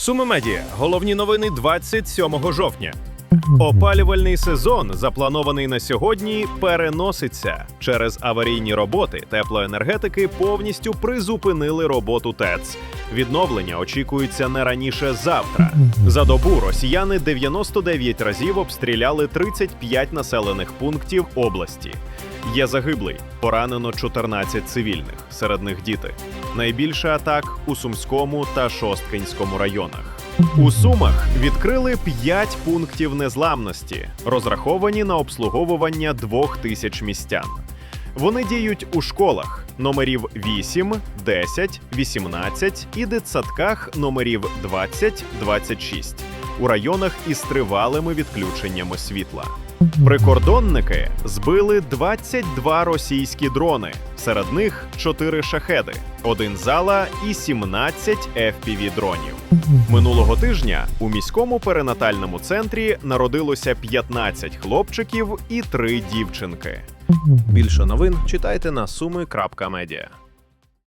Суми медіа. Головні новини 27 жовтня. Опалювальний сезон, запланований на сьогодні, переноситься через аварійні роботи. Теплоенергетики повністю призупинили роботу ТЕЦ. Відновлення очікується не раніше завтра. За добу росіяни 99 разів обстріляли 35 населених пунктів області. Є загиблий, поранено 14 цивільних, серед них діти. Найбільше атак у Сумському та Шосткинському районах. У Сумах відкрили 5 пунктів незламності, розраховані на обслуговування двох тисяч містян. Вони діють у школах номерів 8, 10, 18 і дитсадках номерів 20, 26 у районах із тривалими відключеннями світла. Прикордонники збили 22 російські дрони. Серед них 4 шахеди, один зала і 17 fpv дронів. Минулого тижня у міському перинатальному центрі народилося 15 хлопчиків і 3 дівчинки. Більше новин читайте на суми.медіа.